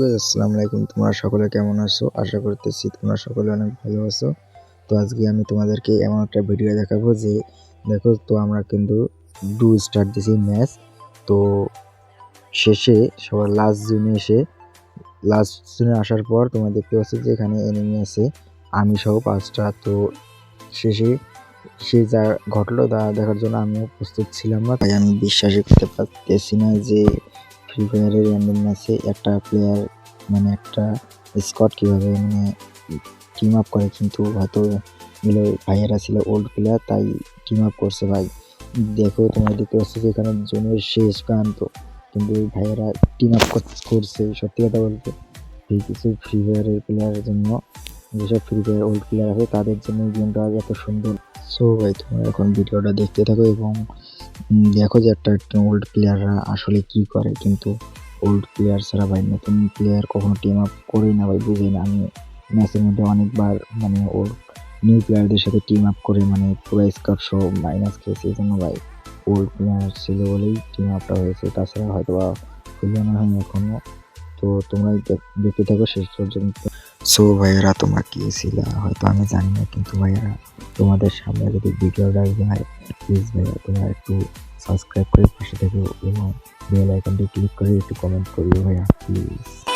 Guys আসসালামু আলাইকুম। তোমরা সকলে কেমন আছো? আশা করতেছি তোমরা সকলে অনেক ভালো আছো। তো আজকে আমি তোমাদেরকে এমন একটা ভিডিও দেখাবো যে, দেখো তো আমরা কিন্তু ডু স্টার্ট দিছি ম্যাচ তো শেষে, সবার লাস্ট জোনে এসে লাস্ট জোনে আসার পর তোমরা দেখতে পাচ্ছ যে এখানে এনিমি আছে, আমি সহ পাঁচটা। তো শেষে সে যা ঘটলো তা দেখার জন্য আমিও প্রস্তুত ছিলাম না, তাই আমি বিশ্বাসই করতে পারতেছি না যে ফ্রি ফায়ারের র্যান্ডম ম্যাচে একটা প্লেয়ার মানে একটা স্কট কীভাবে মানে টিম আপ করে, কিন্তু হয়তো এগুলো ভাইয়েরা ছিল ওল্ড প্লেয়ার তাই টিম আপ করছে ভাই। দেখো, তোমরা দেখতে পাচ্ছ যে এখানে জনের শেষ প্রান্ত, কিন্তু ভাইয়েরা টিম আপ করছে, সত্যি কথা বলতে। কিছু ফ্রি ফায়ারের প্লেয়ারের জন্য, যেসব ফ্রি ফায়ার ওল্ড প্লেয়ার আছে, তাদের জন্য গেমটা এত সুন্দর। সো ভাই, তোমরা এখন ভিডিওটা দেখতে থাকো এবং দেখো যে একটা ওল্ড প্লেয়াররা আসলে কি করে, কিন্তু ওল্ড প্লেয়ার ছাড়া ভাই নতুন প্লেয়ার কখনো টিম আপ করেই না ভাই, বুঝি না? আমি ম্যাচের মধ্যে অনেকবার মানে ওর নিউ প্লেয়ারদের সাথে টিম আপ করে মানে পুরো স্কট সহ মাইনাস খেয়েছে, এই জন্য ভাই ওল্ড প্লেয়ার ছিল বলেই টিম আপটা হয়েছে। তাছাড়া হয়তো বা হইল না হয় এখনও। তো তোমরাই দেখ- দেখতে থাকো, শেষ পর্যন্ত। সো ভাইয়েরা, তোমরা কি ছিল? হয়তো আমি জানি না, কিন্তু ভাইয়েরা, তোমাদের সামনে যদি ভিডিও ভিডিওটা হয় প্লিজ ভাইয়া তোমরা একটু সাবস্ক্রাইব করে পাশে থেকো এবং বেল আইকনটি ক্লিক করে একটু কমেন্ট করবে ভাইয়া প্লিজ